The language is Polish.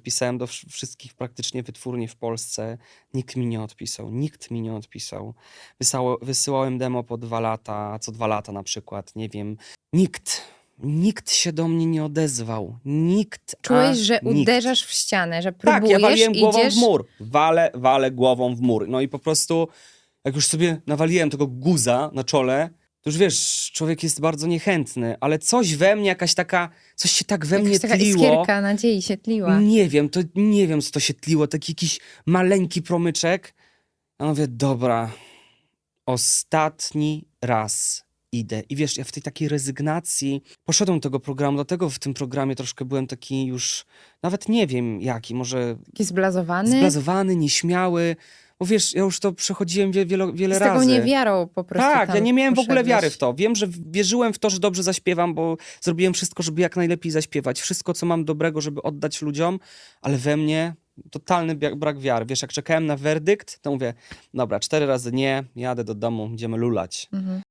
Pisałem do wsz- wszystkich praktycznie wytwórni w Polsce. Nikt mi nie odpisał. Nikt mi nie odpisał. Wysało, wysyłałem demo po dwa lata, co dwa lata na przykład, nie wiem. Nikt. Nikt się do mnie nie odezwał. Nikt. Czułeś, że nikt. uderzasz w ścianę, że Tak, próbujesz, ja waliłem głową idziesz... w mur. Walę, walę głową w mur. No i po prostu, jak już sobie nawaliłem tego guza na czole, to już wiesz, człowiek jest bardzo niechętny, ale coś we mnie, jakaś taka, coś się tak we mnie Jakaś taka tliło. iskierka nadziei się tliła. Nie wiem, to nie wiem, co to się tliło. Taki jakiś maleńki promyczek. A mówię, dobra, ostatni raz idę. I wiesz, ja w tej takiej rezygnacji poszedłem do tego programu, dlatego w tym programie troszkę byłem taki już, nawet nie wiem jaki, może Taki zblazowany. zblazowany, nieśmiały. Bo wiesz, ja już to przechodziłem wie, wiele, wiele z taką razy. niewiarą po prostu Tak, ja nie miałem w ogóle poszedłeś. wiary w to. Wiem, że wierzyłem w to, że dobrze zaśpiewam, bo zrobiłem wszystko, żeby jak najlepiej zaśpiewać. Wszystko, co mam dobrego, żeby oddać ludziom, ale we mnie totalny brak wiary. Wiesz, jak czekałem na werdykt, to mówię, dobra, cztery razy nie, jadę do domu, idziemy lulać. Mhm.